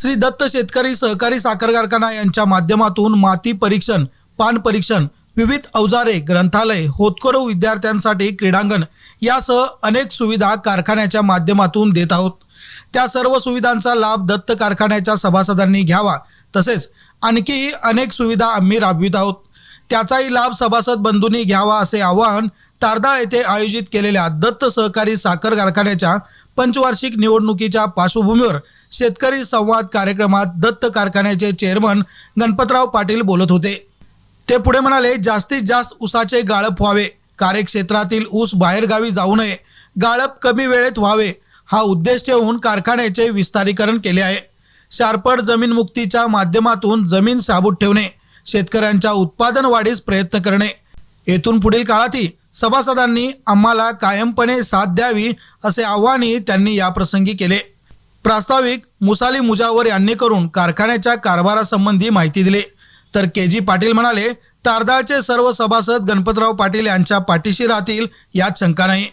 श्री दत्त शेतकरी सहकारी साखर कारखाना यांच्या माध्यमातून माती परीक्षण पान परीक्षण विविध अवजारे ग्रंथालय होतकरू विद्यार्थ्यांसाठी क्रीडांगण यासह अनेक सुविधा कारखान्याच्या माध्यमातून देत आहोत. त्या सर्व सुविधांचा लाभ दत्त कारखान्याच्या सभासदांनी घ्यावा तसेच आणखीही अनेक सुविधा आम्ही राबवित आहोत. त्याचाही लाभ सभासद बंधूंनी घ्यावा असे आवाहन तारदाळ येथे आयोजित केलेल्या दत्त सहकारी साखर कारखान्याच्या पंचवार्षिक निवडणुकीच्या पार्श्वभूमीवर शेतकरी संवाद कार्यक्रमात दत्त कारखान्याचे चेअरमन गणपतराव पाटील बोलत होते. ते पुढे म्हणाले जास्तीत जास्त ऊसाचे गाळप व्हावे. कार्यक्षेत्रातील ऊस बाहेरगावी जाऊ नये. गाळप कमी वेळेत व्हावे. हा उद्देश ठेवून कारखान्याचे विस्तारीकरण केले आहे. शारपड जमीन मुक्तीच्या माध्यमातून जमीन साबूत ठेवणे. शेतकऱ्यांच्या उत्पादन वाढीस प्रयत्न करणे. येथून पुढील काळातही सभासदांनी आम्हाला कायमपणे साथ द्यावी असे आव्हानही त्यांनी याप्रसंगी केले. प्रास्ताविक मुसाली मुजावर यांनी करून कारखान्याच्या कारभारासंबंधी माहिती दिली. तर के जी पाटील म्हणाले तारदाळचे सर्व सभासद गणपतराव पाटील यांच्या पाठीशी राहतील यात शंका नाही.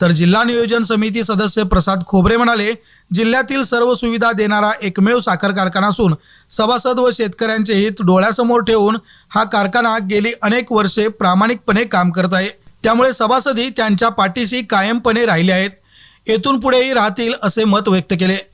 तर जिल्हा नियोजन समिती सदस्य प्रसाद खोबरे म्हणाले जिल्ह्यातील सर्व सुविधा देणारा एकमेव साखर कारखाना असून सभासद व शेतकऱ्यांचे हित डोळ्यासमोर ठेवून हा कारखाना गेली अनेक वर्षे प्रामाणिकपणे काम करत आहे. त्यामुळे सभासदही त्यांच्या पाठीशी कायमपणे राहिले आहेत. येथून पुढेही राहतील असे मत व्यक्त केले.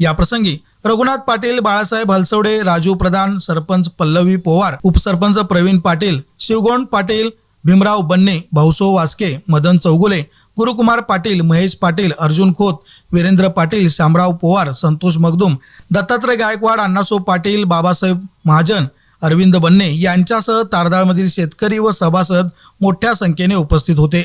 याप्रसंगी रघुनाथ पाटील बाळासाहेब हलसवडे राजू प्रधान सरपंच पल्लवी पोवार उपसरपंच प्रवीण पाटील शिवगोंड पाटील भीमराव बन्ने भाऊसो वास्के मदन चौगुले गुरुकुमार पाटील महेश पाटील अर्जुन खोत वीरेंद्र पाटील शामराव पोवार संतोष मगदुम दत्तात्रय गायकवाड अण्णासो पाटील बाबासाहेब महाजन अरविंद बन्ने यांच्यासह तारदाळमधील शेतकरी व सभासद मोठ्या संख्येने उपस्थित होते.